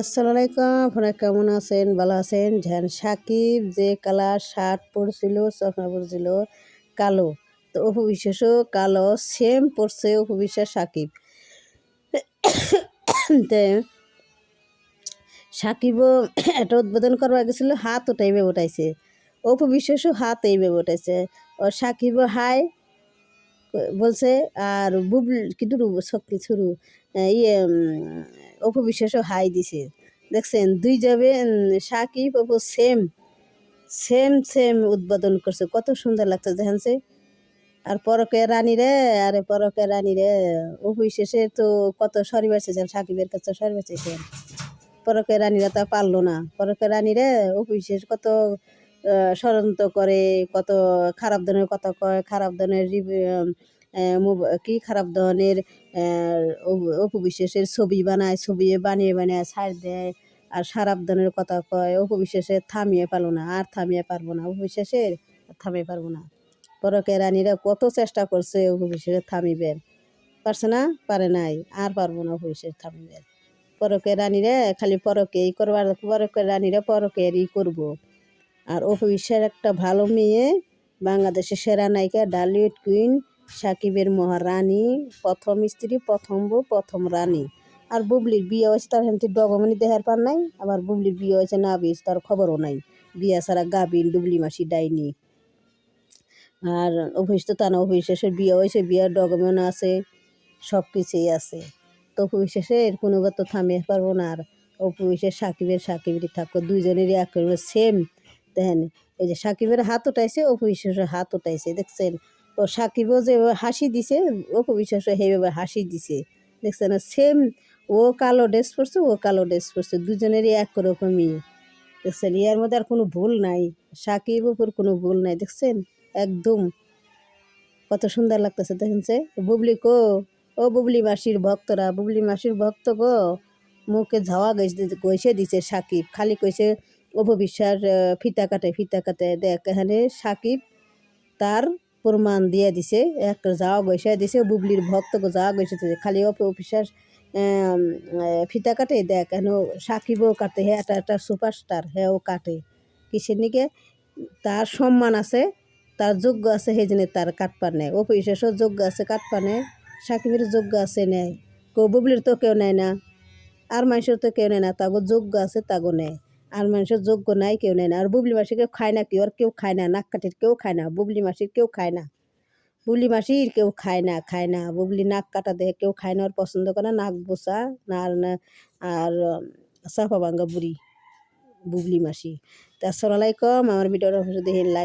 আসসালামু আলাইকুম আপনারা কেমন আছেন? ভালো আছেন? ঝ্যান সাকিব, যে কালার শার্ট পরছিল চশমা পরছিল, কালো। তো অপু বিশ্বাসও কালো, সেম পরছে অপু বিশ্বাস সাকিব। তে সাকিবও একটা উদ্বোধন করবার গেছিল হাত ওটাইবে ওঠাইছে অপু বিশ্বাসও হাত এইভাবে ওঠাইছে ও সাকিবও হাই, বলছে, আর বুবল কিন্তু সব কিছুর ইয়ে অপু বিশ্বাসও হাই দিছে। দেখছেন, দুই যাবে Sakib Apu same same same উদ্বোধন করছে। কত সুন্দর লাগছে দেখেনছে আর পরকে রানী রে, আরে পরকে রানী রে অপু শেষে তো কত সরি বাঁচেছেন সাকিবের কাছে সরি বাঁচেছেন পরকে রানীরা তা পারল না। পরকে রানী রে অপু শেষ কত ষড়যন্ত্র করে, কত খারাপ ধরনের কথা কয়, খারাপ ধরনের কি খারাপ ধরনের অপু বিশ্বাসের ছবি বানায়, ছবি বানিয়ে বানিয়ে ছাড় দেয়, আর খারাপ ধরনের কথা কয় অপু বিশ্বাসের থামিয়ে পারল না, আর থামিয়ে পারব না অপু বিশ্বাসের থামিয়ে পারব না। পরকে রানীরা কত চেষ্টা করছে অপু বিশ্বাসের থামিবেন। পারছে না, পারে নাই, আর পারব না অপু বিশ্বাস থামিবেন। পরকে রানীরা খালি পরকে এই করবার, পরকে রানীরা পরকের ই করব। আর অপু বিশ্বাসের একটা ভালো মেয়ে, বাংলাদেশের সেরা নায়িকা ডালিউড কুইন সাকিবের মহারানী, প্রথম স্ত্রী, প্রথম বউ, প্রথম রানী। আর বুবলির বিয়ে হয়েছে, তার হেমতি ডগমনি দেহার পার নাই। আবার বুবলির বিয়ে হয়েছে না বিয়ে তার খবরও নাই। বিয়া ছাড়া গাবিন, ডুবলি মাসি ডাইনি। আর অফিস তো তা না অফিস শেষে বিয়ে হয়েছে, বিয়ার ডকুমেন্ট আছে সব কিছুই আছে। তো অফিস শেষের কোনো তো থামিয়ে পারব না। আর অফিসের সাকিবের সাকিবেরই থাকো দুইজনেরই এক সেম দেখেন, এই যে সাকিবের হাত উঠাইছে বিশ্বাসের হাত উঠাইছে, দেখছেন? ও সাকিবও যে হাসি দিছে, অপু বিশ্বাসও সেইভাবে হাসি দিছে। দেখছেন সেম ও কালো ড্রেস পরছে, ও কালো ড্রেস পরছে, দুজনেরই এক রকমই দেখছেন, ইয়ার মধ্যে আর কোনো ভুল নাই। সাকিব উপর কোনো ভুল নাই, দেখছেন? একদম। কত সুন্দর লাগতেছে দেখেনছে বুবলি কো? ও বুবলি মাসির ভক্তরা, বুবলি মাসির ভক্ত গো। মুখে ঝাওয়া গেছে দিছে সাকিব, খালি কইছে অপবিশ্বাস ফিতা কাটে ফিতা কাটে। দেখ, এখানে সাকিব তার প্রমাণ দিয়ে দিছে, এক যাওয়া গেছে, দিছে, বুবলির ভক্ত যাওয়া গেছে খালি অপবিশ্বাস ফিতা কাটে, দেখ কেন সাকিবও কাটে হ্যাঁ এটা একটা সুপারস্টার হ্যাঁ ও কাটে। কিসের নিকে? তার সম্মান আছে, তার যোগ্য আছে সেই জন্য তার কাটপার নেয় অপবিশ্বাসও যোগ্য আছে কাটপা নেয় সাকিবের যোগ্য আছে নেয় কেউ বুবলির তো কেউ নেয় না, আর মানুষের তো কেউ নেয় না, তাগো যোগ্য আছে, তাগো নেয় আর মানুষের যোগ্য নাই, কেউ নেয় না। আর বুবলি মাসি কেউ খায় না কেউ আর কেউ খায় না, নাক কাটির কেউ খায় না, বুবলি মাসির কেউ খায় না। বুবলি মাসির কেউ খায় না খায় না। বুবলি নাক কাটা দেখে কেউ খায় না আর পছন্দ করে নাক বোসা না আর আর সাফা ভাঙ্গা বুড়ি, বুবলি মাসি। তা আসসালামাইকুম আমার ভিডিওটা দেখে লাইক